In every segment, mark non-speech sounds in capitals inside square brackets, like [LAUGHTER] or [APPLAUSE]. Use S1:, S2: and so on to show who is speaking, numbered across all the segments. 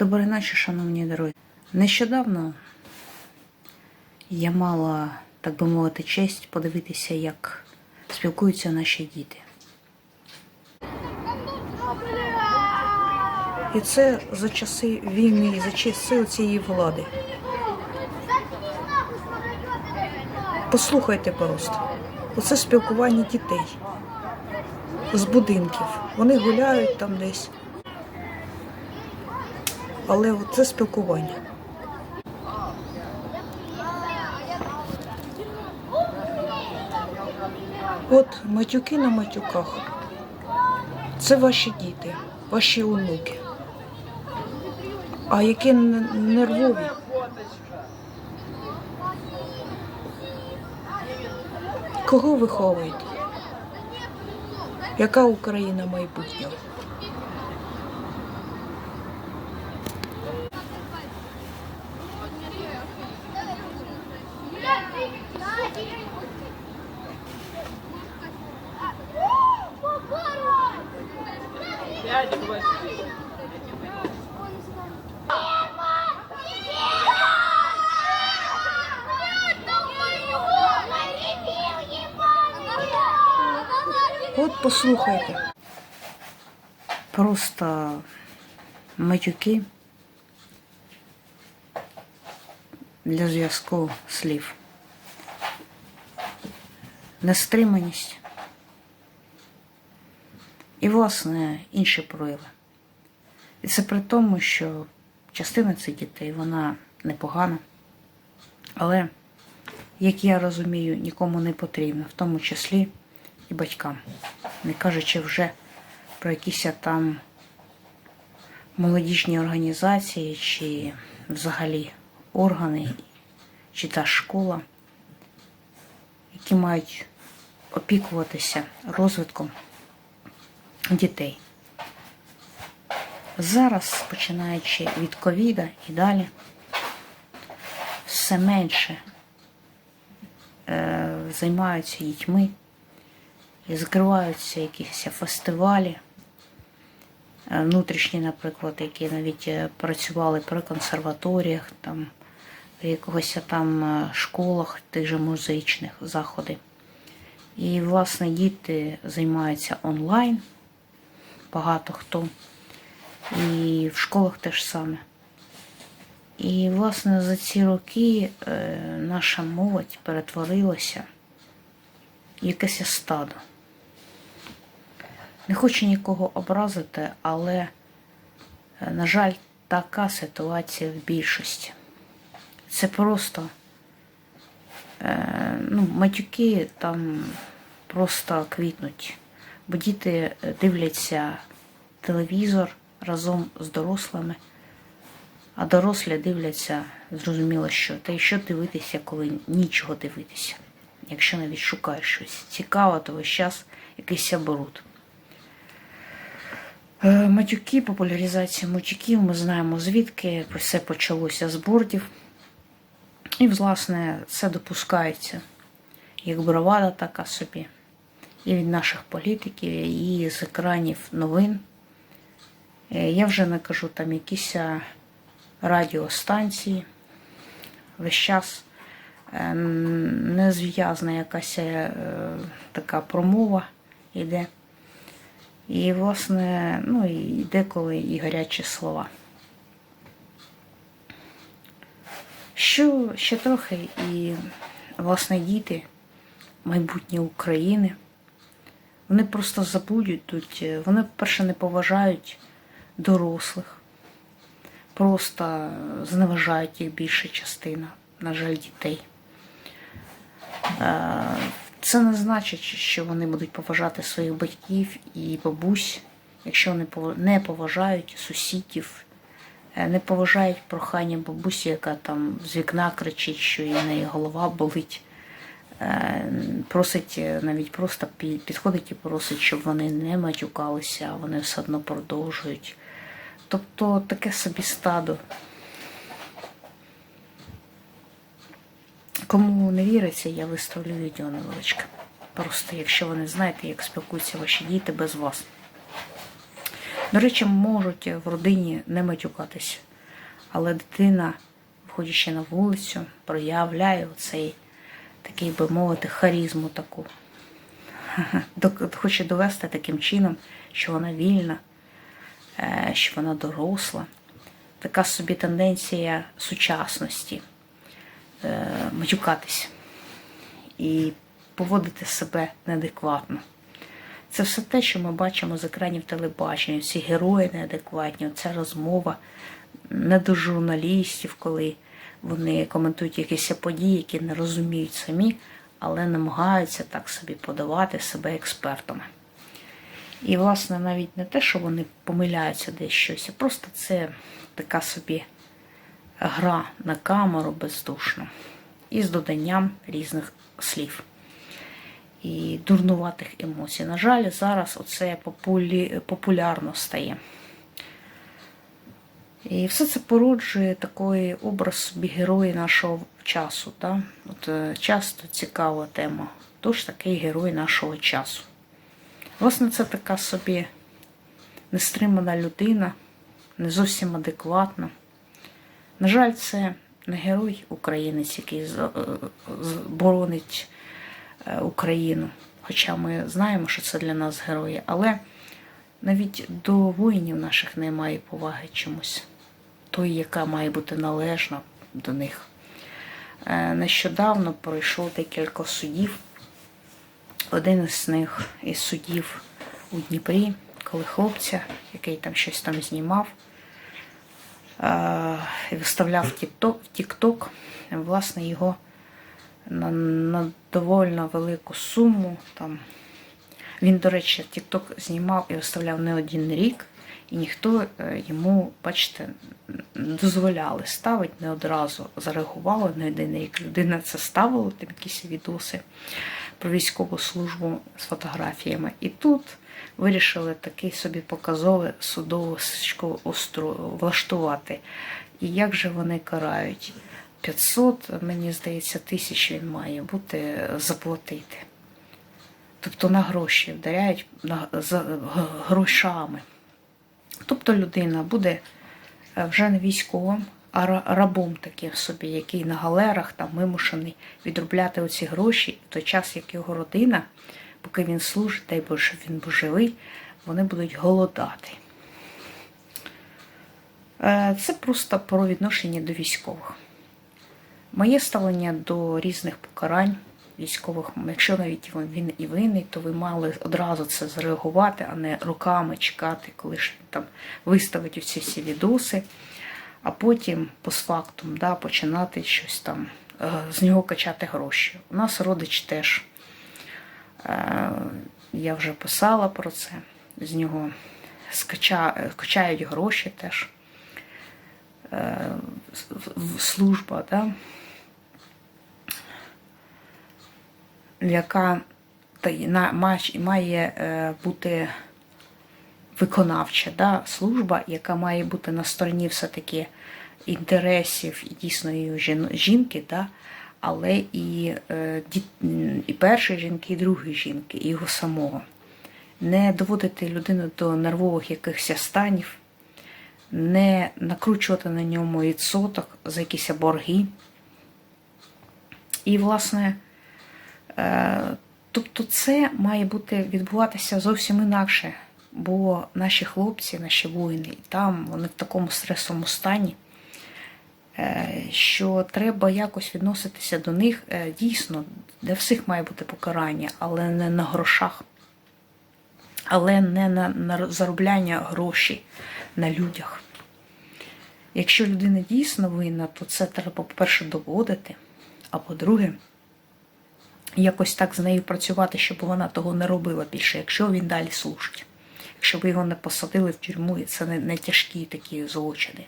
S1: Доброї ночі, шановні дорогі. Нещодавно я мала, так би мовити, честь подивитися, як спілкуються наші діти. І це за часи війни, за часи цієї влади. Послухайте просто. Оце спілкування дітей з будинків. Вони гуляють там десь. Але це спілкування. От матюки на матюках. Це ваші діти, ваші онуки. А які нервові. Кого виховуєте? Яка Україна майбутнього? От послухайте. Просто матюки для зв'язку слів. Нестриманість. І, власне, інші прояви. І це при тому, що частина цих дітей, вона непогана. Але, як я розумію, нікому не потрібна, в тому числі і батькам. Не кажучи вже про якісь там молодіжні організації, чи взагалі органи, чи та школа, які мають опікуватися розвитком дітей. Зараз, починаючи від ковіда і далі, все менше е, займаються дітьми, і закриваються якісь фестивалі, е, внутрішні, наприклад, які навіть е, працювали при консерваторіях, там, при якогось там е, школах, тих же музичних заходи. І, власне, діти займаються онлайн, багато хто. І в школах теж саме. І, власне, за ці роки наша молодь перетворилася в якесь стадо. Не хочу нікого образити, але, е, на жаль, така ситуація в більшості. Це просто е, ну, матюки там просто квітнуть, бо діти е, дивляться телевізор разом з дорослими, а дорослі дивляться, зрозуміло, що. Та й що дивитися, коли нічого дивитися. Якщо навіть шукаєш щось цікаве, то весь час якийсь оборот. Е, Матюки, популяризація матюків, ми знаємо звідки все почалося з бордів. І, власне, це допускається як бравада така собі, і від наших політиків, і з екранів новин. Е, Я вже не кажу там якісь радіостанції. Весь час е, незв'язна якась е, така промова йде. І, власне, ну і деколи і гарячі слова. Що ще трохи, і, власне, діти, майбутнє України, вони просто забудуть, тут, вони, перше, не поважають дорослих, просто зневажають їх більша частина, на жаль, дітей. Це не значить, що вони будуть поважати своїх батьків і бабусь, якщо вони не поважають сусідів, е, не поважають прохання бабусі, яка там з вікна кричить, що їй неї голова болить. Е, Просить е, навіть просто підходить і просить, щоб вони не матюкалися, а вони все одно продовжують. Тобто таке собі стадо. Кому не віриться, я виставлю відео невеличке. Просто якщо ви не знаєте, як спілкуються ваші діти без вас. До речі, можуть в родині не матюкатися. Але дитина, виходячи на вулицю, проявляє цей такий би мовити, харізму таку. [LAUGHS] Хоче довести таким чином, що вона вільна, е, що вона доросла. Така собі тенденція сучасності матюкатись і поводити себе неадекватно. Це все те, що ми бачимо з екранів телебачення, ці герої неадекватні, ця розмова не до журналістів, коли вони коментують якісь події, які не розуміють самі, але намагаються так собі подавати себе експертами. І, власне, навіть не те, що вони помиляються десь щось, а просто це така собі гра на камеру бездушно із доданням різних слів і дурнуватих емоцій. На жаль, зараз оце популярно стає. І все це породжує такий образ собі герої нашого часу. Да? От, е, часто цікава тема. Хто ж такий герой нашого часу? Власне, це така собі нестримана людина, не зовсім адекватна. На жаль, це не герой українець, який е, боронить е, Україну. Хоча ми знаємо, що це для нас герої, але навіть до воїнів наших немає поваги чомусь, той, яка має бути належна до них. Е, Нещодавно пройшло декілька судів. Один із них із судів у Дніпрі, коли хлопця, який там щось там знімав, виставляв в Тік-Ток- власне, його на, на довольно велику суму. Там. Він, до речі, TikTok знімав і виставляв не один рік, і ніхто е, йому, бачите, дозволяли ставити не одразу. Зареагували не один рік. Людина це ставила, там якісь відоси про військову службу з фотографіями. І тут вирішили такий собі показове судовисько влаштувати. І як же вони карають? 500, мені здається, тисяч він має бути заплатити. Тобто на гроші вдаряють на, за грошами. Тобто людина буде е, вже не військовим, а рабом таким собі, який на галерах там вимушений відробляти оці гроші, в той час, як його родина, поки він служить, дай Боже, щоб він був живий, вони будуть голодати. Е, Це просто про відношення до військових. Моє ставлення до різних покарань військових, якщо навіть він- і винний, то ви мали одразу це зреагувати, а не руками чекати, коли ж там виставить оці всі відоси, а потім постфактум да, починати щось там е, з нього качати гроші. У нас родич теж, я вже писала про це, з нього скача, качають гроші теж. Е, служба, да? яка має е, бути виконавча да? служба, яка має бути на стороні все-таки інтересів і дійсно і жін- жінки, да? Але і, е, і першої жінки, і другої жінки, і його самого. Не доводити людину до нервових якихось станів, не накручувати на ньому відсоток за якісь борги. І, власне, е, тобто це має бути відбуватися зовсім інакше, бо наші хлопці, наші воїни, там вони в такому стресовому стані, що треба якось відноситися до них е, дійсно, для всіх має бути покарання, але не на грошах, але не на, на заробляння грошей на людях. Якщо людина дійсно винна, то це треба, по-перше, доводити, а по-друге, якось так з нею працювати, щоб вона того не робила більше, якщо він далі служить. Якщо б його не посадили в тюрму, і це не, не тяжкі такі злочини.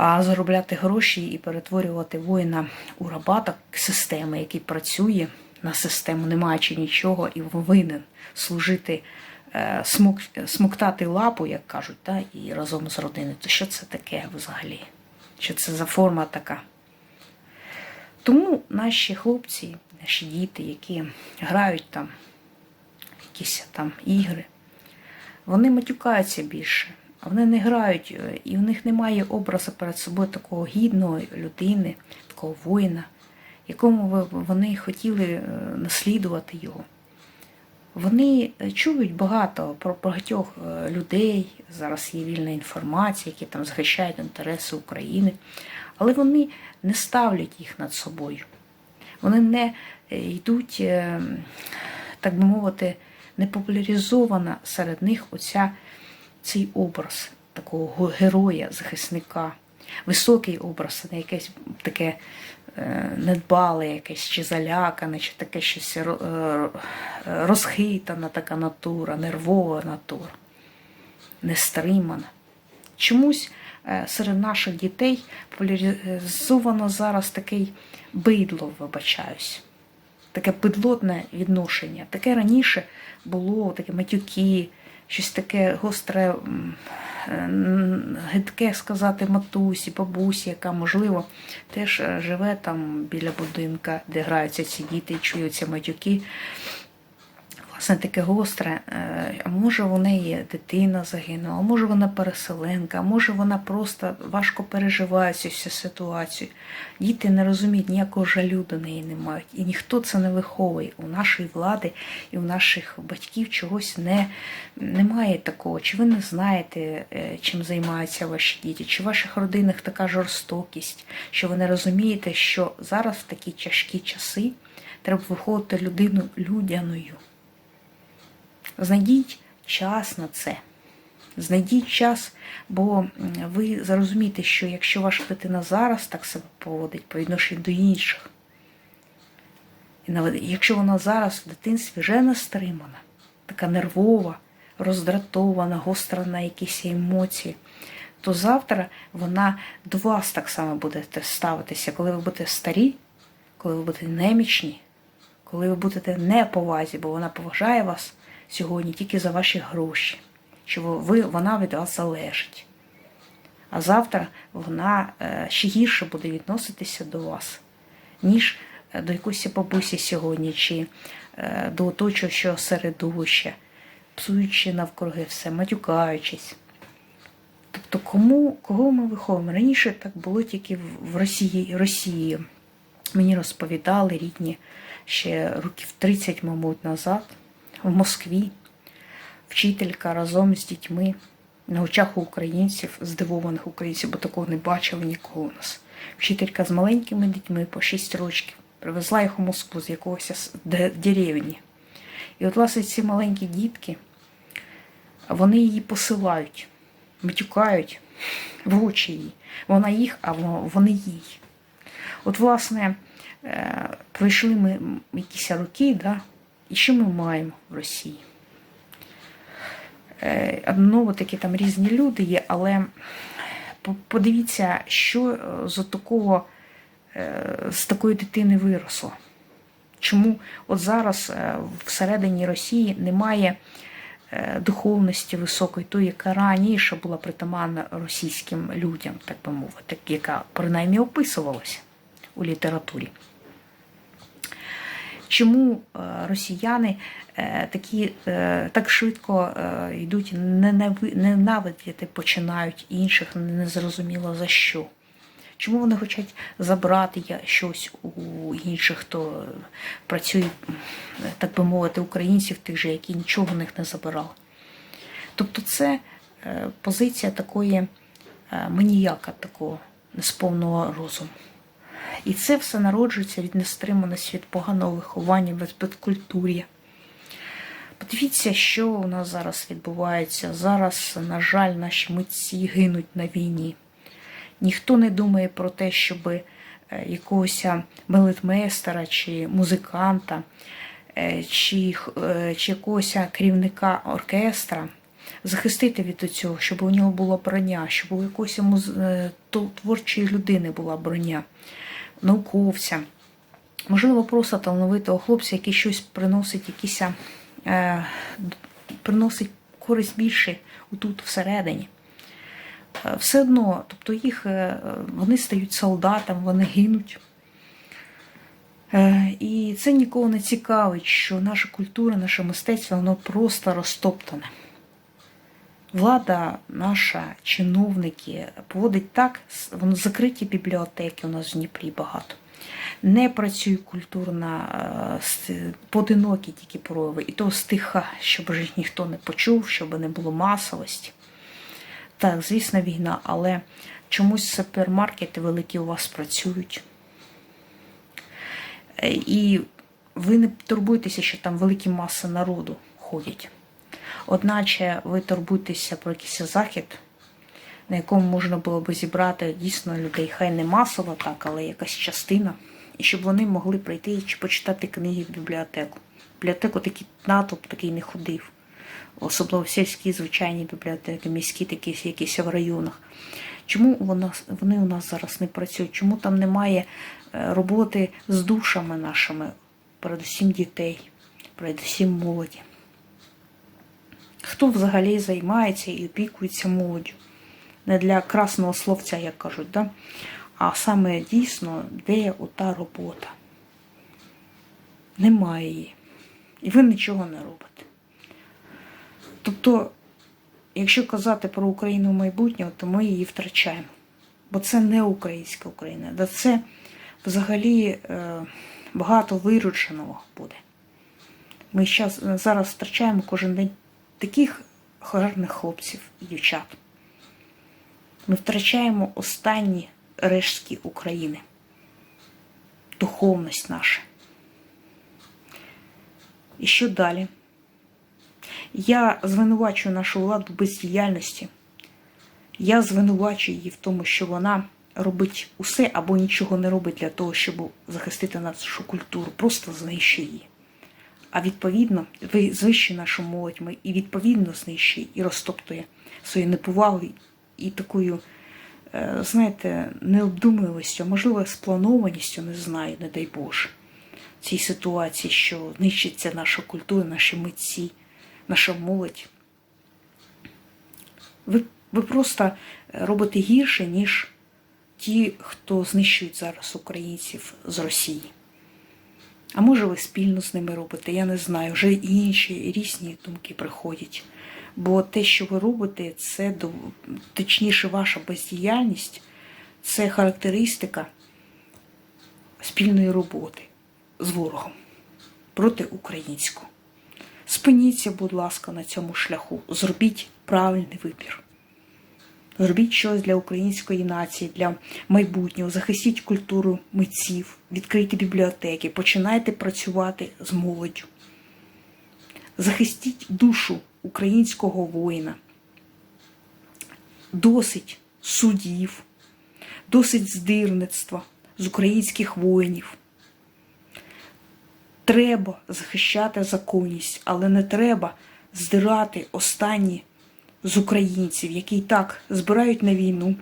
S1: Заробляти гроші і перетворювати воїна у раба так, системи, який працює на систему, не маючи нічого, і винен служити, е, смок, смоктати лапу, як кажуть, та, і разом з родиною. То що це таке взагалі? Що це за форма така? Тому наші хлопці, наші діти, які грають там якісь там ігри, вони матюкаються більше. Вони не грають, е, і в них немає образу перед собою такого гідної людини, такого воїна, якому вони хотіли е, наслідувати його. Вони е, чують багато про багатьох людей. Зараз є вільна інформація, які там захищають інтереси України, але вони не ставлять їх над собою. Вони не йдуть, так би мовити, не популяризована серед них оця, цей образ такого героя, захисника, високий образ, не якесь таке е, недбале, якесь чи залякане, чи таке щось е, розхитана така натура, нервова натура, нестримана. Чомусь е, серед наших дітей популяризовано зараз такий бидло, вибачаюсь. Таке бидлотне відношення. Таке раніше було, таке матюки, щось таке гостре, е, гидке сказати матусі, бабусі, яка, можливо, теж е, живе там біля будинка, де граються ці діти і чуються матюки власне таке гостре. Е, А може у неї дитина загинула, а може вона переселенка, а може вона просто важко переживає цю всю ситуацію. Діти не розуміють, ніякого жалю до неї не мають. І ніхто це не виховує. У нашої влади і у наших батьків чогось не, немає такого. Чи ви не знаєте, е, чим займаються ваші діти, чи в ваших родинах така жорстокість, що ви не розумієте, що зараз в такі тяжкі часи треба виходити людину людяною. Знайдіть час на це. Знайдіть час, бо ви зрозумієте, що якщо ваша дитина зараз так себе поводить по відношенню до інших, якщо вона зараз в дитинстві вже не стримана, така нервова, роздратована, гостра на якісь емоції, то завтра вона до вас так само буде ставитися, коли ви будете старі, коли ви будете немічні, коли ви будете не повазі, бо вона поважає вас сьогодні тільки за ваші гроші, що ви, вона від вас залежить. А завтра вона е, ще гірше буде відноситися до вас, ніж е, до якоїсь бабусі сьогодні, чи е, до оточуючого середовища, псуючи навкруги все, матюкаючись. Тобто, кому, кого ми виховуємо? Раніше так було тільки в- Росії. Росії. Мені розповідали рідні ще років 30, мабуть, назад, в Москві. Вчителька разом з дітьми на очах у українців, здивованих українців, бо такого не бачили ніколи у нас. Вчителька з маленькими дітьми по 6 років привезла їх у Москву з якогось деревні. І от, власне, ці маленькі дітки, вони її посилають, матюкають в очі їй. Вона їх, а вони їй. От, власне, е, пройшли ми якісь роки, да? І що ми маємо в Росії? Е, Ну, такі там різні люди є, але подивіться, що е, з такого, е, з такої дитини виросло. Чому от зараз всередині Росії немає духовності високої, тої, яка раніше була притаманна російським людям, так би мовити, яка принаймні описувалася у літературі. Чому е, росіяни е, такі е, так швидко йдуть ненавидіти, починають інших, незрозуміло за що? Чому вони хочуть забрати щось у інших, хто працює, так би мовити, українців, тих же, які нічого в них не забирали? Тобто це позиція такої маніяка такого несповного розуму. І це все народжується від нестриманості, від поганого виховання, від безкультур'я. Подивіться, що у нас зараз відбувається. Зараз, на жаль, наші митці гинуть на війні. Ніхто не думає про те, щоб е, якогось балетмейстера чи музиканта, е, чи, е, чи якогось керівника оркестра захистити від цього, щоб у нього була броня, щоб у якоїсь творчої людини була броня, науковця. Можливо, просто талановитого хлопця, який щось приносить, якісь, е, приносить користь більше тут всередині. Е, Все одно, тобто їх е, вони стають солдатами, вони гинуть. Е, І це нікого не цікавить, що наша культура, наше мистецтво, воно просто розтоптане. Влада, наша, чиновники поводить так, воно закриті бібліотеки у нас в Дніпрі багато. Не працює культурна, е, поодинокі тільки прояви, і то стиха, щоб ж ніхто не почув, щоб не було масовості. Так, звісно, війна, але чомусь супермаркети великі у вас працюють. Е, І ви не турбуєтеся, що там великі маси народу ходять. Одначе ви турбуєтеся про якийсь захід, на якому можна було би зібрати дійсно людей, хай не масово так, але якась частина, і щоб вони могли прийти чи почитати книги в бібліотеку. Бібліотеку такий натовп такий не ходив. Особливо в сільські звичайні бібліотеки, міські такі якісь в районах. Чому вони у нас зараз не працюють? Чому там немає е, роботи з душами нашими, передусім дітей, передусім молоді? Хто взагалі займається і опікується молоддю? Не для красного словця, як кажуть, да? а саме дійсно, де ота робота? Немає її. І ви нічого не робите. Тобто, якщо казати про Україну майбутнього, то ми її втрачаємо. Бо це не українська Україна, да це взагалі е, багато виродженого буде. Ми зараз втрачаємо кожен день таких гарних хлопців і дівчат. Ми втрачаємо останні рештки України, духовність наша. І що далі? Я звинувачую нашу владу в бездіяльності. Я звинувачую її в тому, що вона робить усе або нічого не робить для того, щоб захистити нашу культуру, просто знищує її. А відповідно, знищує нашу молодь ми і відповідно знищує і розтоптує свою неповагу і такою, е, знаєте, необдумливістю, можливо, спланованістю, не знаю, не дай Боже, цій ситуації, що нищиться наша культура, наші митці, наша молодь. Ви, ви просто робите гірше, ніж ті, хто знищують зараз українців з Росії. А може, ви спільно з ними робите, я не знаю. Вже інші різні думки приходять. Бо те, що ви робите, це точніше ваша бездіяльність, це характеристика спільної роботи з ворогом проти українського. Спиніться, будь ласка, на цьому шляху. Зробіть правильний вибір. Зробіть щось для української нації, для майбутнього, захистіть культуру митців, відкрийте бібліотеки, починайте працювати з молоддю. Захистіть душу українського воїна. Досить судів, досить здирництва з українських воїнів. Треба захищати законність, але не треба здирати останні з українців, які і так збирають на війну,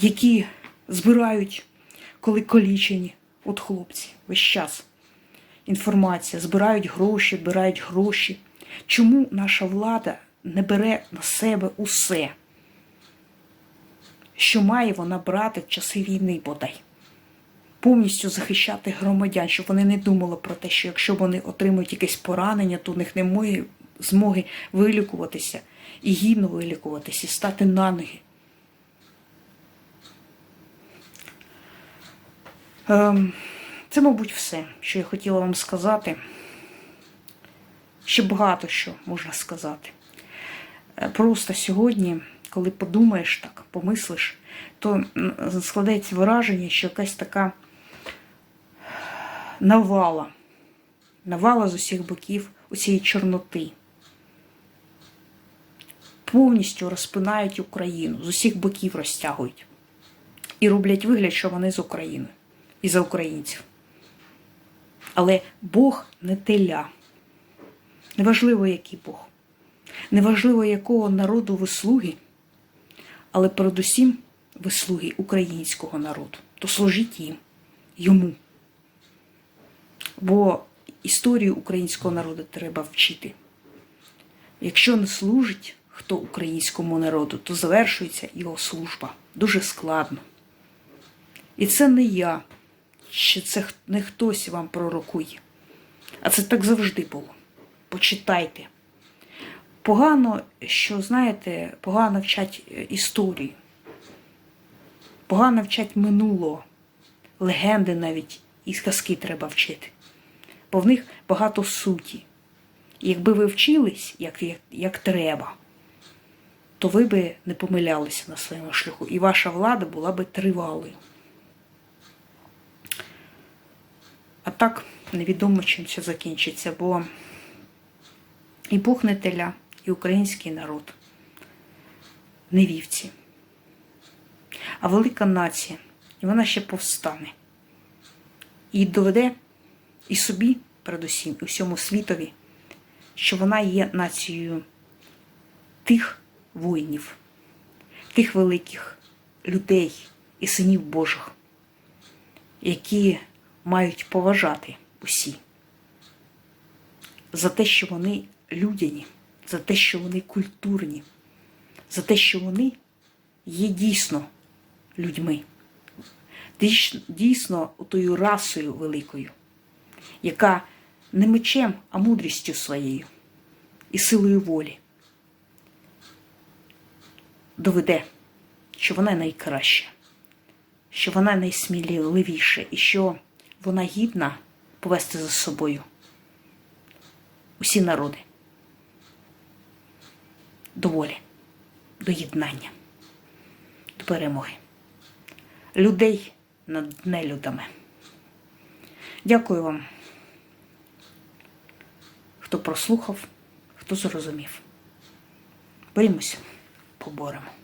S1: які збирають, коли колічені, от хлопці, весь час. Інформація, збирають гроші, збирають гроші. Чому наша влада не бере на себе усе, що має вона брати в часи війни бодай? повністю захищати громадян, щоб вони не думали про те, що якщо вони отримують якесь поранення, то у них немає змоги вилікуватися і гідно вилікуватися, стати на ноги. Ем, Це, мабуть, все, що я хотіла вам сказати. Ще багато що можна сказати. Е, Просто сьогодні, коли подумаєш так, помислиш, то складається враження, що якась така навала, навала з усіх боків усієї чорноти. Повністю розпинають Україну, з усіх боків розтягують. І роблять вигляд, що вони з України і за українців. Але Бог не теля. Неважливо, який Бог. Неважливо, якого народу ви слуги, але передусім ви слуги українського народу. То служіть їм, йому. Бо історію українського народу треба вчити. Якщо не служить хто українському народу, то завершується його служба дуже складно. І це не я, чи це не хтось вам пророкує. А це так завжди було. Почитайте. Погано, що, знаєте, погано вчать е, історії, погано вчать минулого, легенди навіть і казки треба вчити. Бо в них багато суті. Якби ви вчились, як, як, як треба, то ви би не помилялися на своєму шляху, і ваша влада була би тривалою. А так невідомо, чим це закінчиться, бо і Бог не теля, і український народ не вівці. А велика нація, і вона ще повстане. І доведе і собі, передусім, і всьому світові, що вона є нацією тих воїнів, тих великих людей і синів Божих, які мають поважати усі за те, що вони людяні, за те, що вони культурні, за те, що вони є дійсно людьми, дійсно тою расою великою, яка не мечем, а мудрістю своєю і силою волі доведе, що вона найкраща, що вона найсміливіша і що вона гідна повести за собою усі народи до волі, до єднання, до перемоги, людей над нелюдами. Дякую вам, хто прослухав, хто зрозумів. Борімося, поборемо.